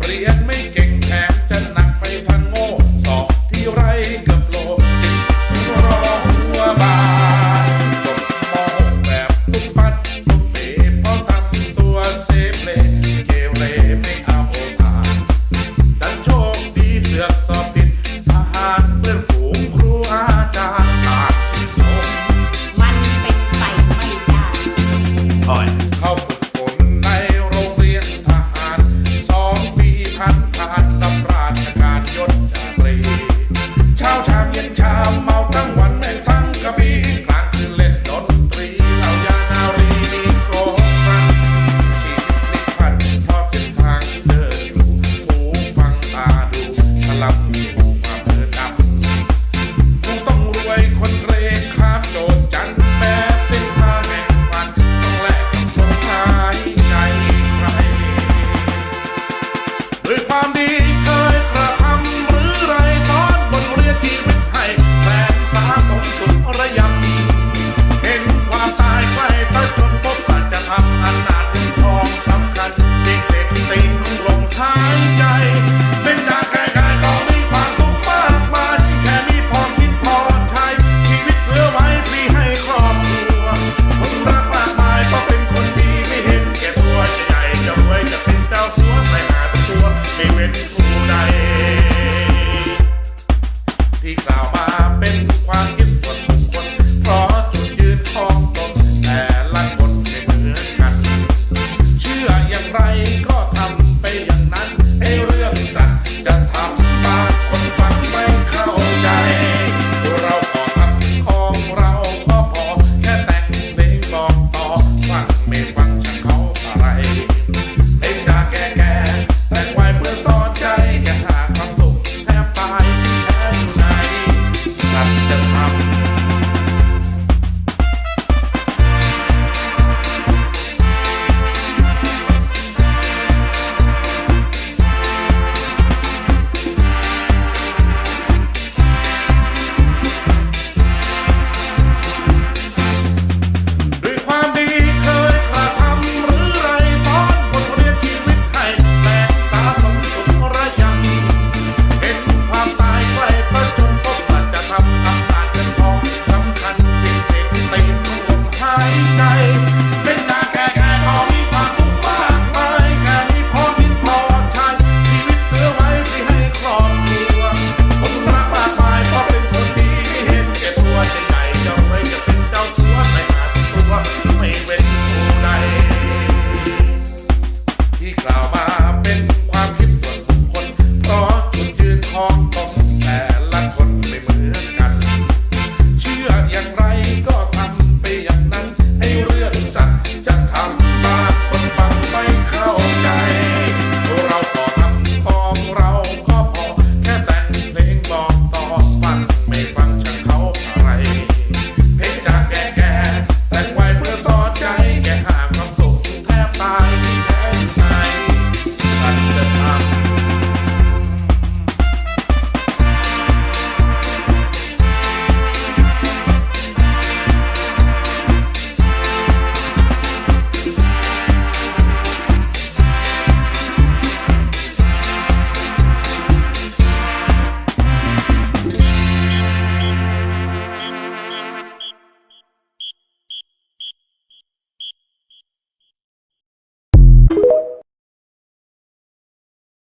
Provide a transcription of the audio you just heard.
Free at me. มาชาเย็นชาเมาทั้งวันแม่งทั้งกะปีกลางคืนเล่นดนตรีเหล่ายานารีดีโครรันชีวิตนิพันทอดเส้นทางเดินอยู่หูฟังตาดูตลับสิ่งาเดินดับต้องรวยคนเรข้ามโดนจันแม้เส้นทางแห่งฝันต้องแลกกัหายใจใครด้วยความดี ที่กล่าวมาเป็นความคิดส่วนบุคคลเพราะจุดยืนของตนแต่ละคนไม่เหมือนกัน เชื่ออย่างไรก็